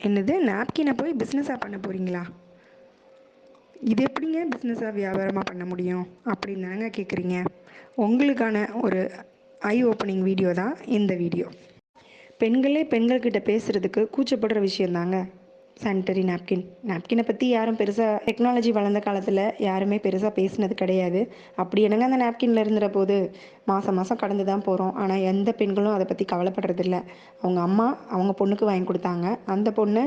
என்னது நாப்கினை போய் பிஸ்னஸாக பண்ண போகிறீங்களா இது எப்படிங்க பிஸ்னஸாக வியாபாரமாக பண்ண முடியும்? அப்படின்னு தானங்க கேட்குறீங்க உங்களுக்கான ஒரு ஐ ஓப்பனிங் வீடியோ தான் இந்த வீடியோ பெண்களே பெண்கள்கிட்ட பேசுகிறதுக்கு கூச்சப்படுற விஷயந்தாங்க சானிட்டரி நாப்கின் நாப்கினை பற்றி யாரும் பெருசாக டெக்னாலஜி வளர்ந்த காலத்தில் யாருமே பெருசாக பேசினது கிடையாது. அப்படி என்னங்க அந்த நாப்கினில் இருந்துற போது? மாதம் மாதம் கடந்து தான் போகிறோம் ஆனால் எந்த பெண்களும் அதை பற்றி கவலைப்படுறதில்ல. அவங்க அம்மா அவங்க பொண்ணுக்கு வாங்கி கொடுத்தாங்க. அந்த பொண்ணு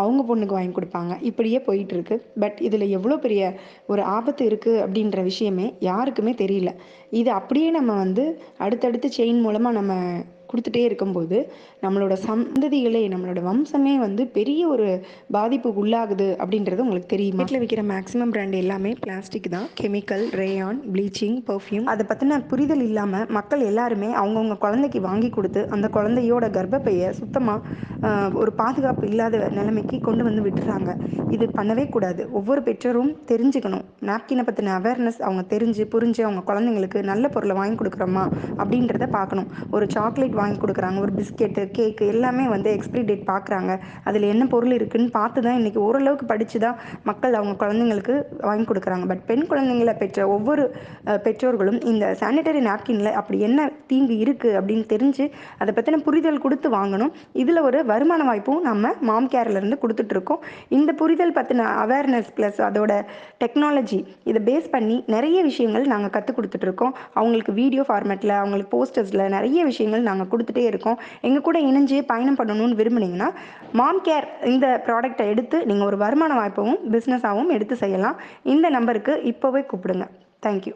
அவங்க பொண்ணுக்கு வாங்கி கொடுப்பாங்க. இப்படியே போயிட்டுருக்கு. பட் இதில் எவ்வளோ பெரிய ஒரு ஆபத்து இருக்குது அப்படின்ற விஷயமே யாருக்குமே தெரியல. இது அப்படியே நம்ம வந்து அடுத்தடுத்து செயின் மூலமாக நம்ம கொடுத்துட்டே இருக்கும்போது நம்மளோட சந்ததிகளே நம்மளோட வம்சமே வந்து பெரிய ஒரு பாதிப்புக்கு உள்ளாகுது அப்படின்றது உங்களுக்கு தெரியும்? வீட்டில் விற்கிற மேக்ஸிமம் பிராண்ட் எல்லாமே பிளாஸ்டிக் தான். கெமிக்கல் ரேயான் ப்ளீச்சிங் பர்ஃப்யூம் அதை பற்றின புரிதல் இல்லாமல் மக்கள் எல்லாருமே அவங்கவுங்க குழந்தைக்கு வாங்கி கொடுத்து அந்த குழந்தையோட கர்ப்பப்பையை சுத்தமாக ஒரு பாதுகாப்பு இல்லாத நிலைமைக்கு கொண்டு வந்து விட்டுறாங்க. இது பண்ணவே கூடாது. ஒவ்வொரு பெற்றோரும் தெரிஞ்சுக்கணும். நாப்கினை பற்றின அவேர்னஸ் அவங்க தெரிஞ்சு புரிஞ்சு அவங்க குழந்தைங்களுக்கு நல்ல பொருளை வாங்கி கொடுக்குறோமா அப்படின்றத பார்க்கணும். ஒரு சாக்லேட் வாங்கி கொடுக்குறாங்க. ஒரு பிஸ்கெட்டு கேக்கு எல்லாமே வந்து எக்ஸ்பிரி டேட் பார்க்குறாங்க. அதில் என்ன பொருள் இருக்குதுன்னு பார்த்து தான் இன்றைக்கி ஓரளவுக்கு படித்து தான் மக்கள் அவங்க குழந்தைங்களுக்கு வாங்கி கொடுக்குறாங்க. பட் பெண் குழந்தைங்களை பெற்ற ஒவ்வொரு பெற்றோர்களும் இந்த சானிடரி நாப்கினில் அப்படி என்ன தீங்கு இருக்குது அப்படின்னு தெரிஞ்சு அதை பற்றின புரிதல் கொடுத்து வாங்கணும். இதில் ஒரு வருமான வாய்ப்பும் நம்ம மாம் கேர்லேருந்து கொடுத்துட்ருக்கோம் இந்த புரிதல் பற்றின அவேர்னஸ் ப்ளஸ் அதோட டெக்னாலஜி இதை பேஸ் பண்ணி நிறைய விஷயங்கள் நாங்கள் கற்றுக் கொடுத்துட்ருக்கோம் அவங்களுக்கு வீடியோ ஃபார்மேட்டில் அவங்களுக்கு போஸ்டர்ஸில் நிறைய விஷயங்கள் நாங்கள் கொடுத்துட்டே இருக்கோம். எங்கள் கூட இணைஞ்சு பயணம் பண்ணணும்னு விரும்புனீங்கன்னா மாம் கேர் இந்த ப்ராடக்டை எடுத்து நீங்கள் ஒரு வருமான வாய்ப்பாகவும் பிஸ்னஸாகவும் எடுத்து செய்யலாம். இந்த நம்பருக்கு இப்போவே கூப்பிடுங்க. தேங்க்யூ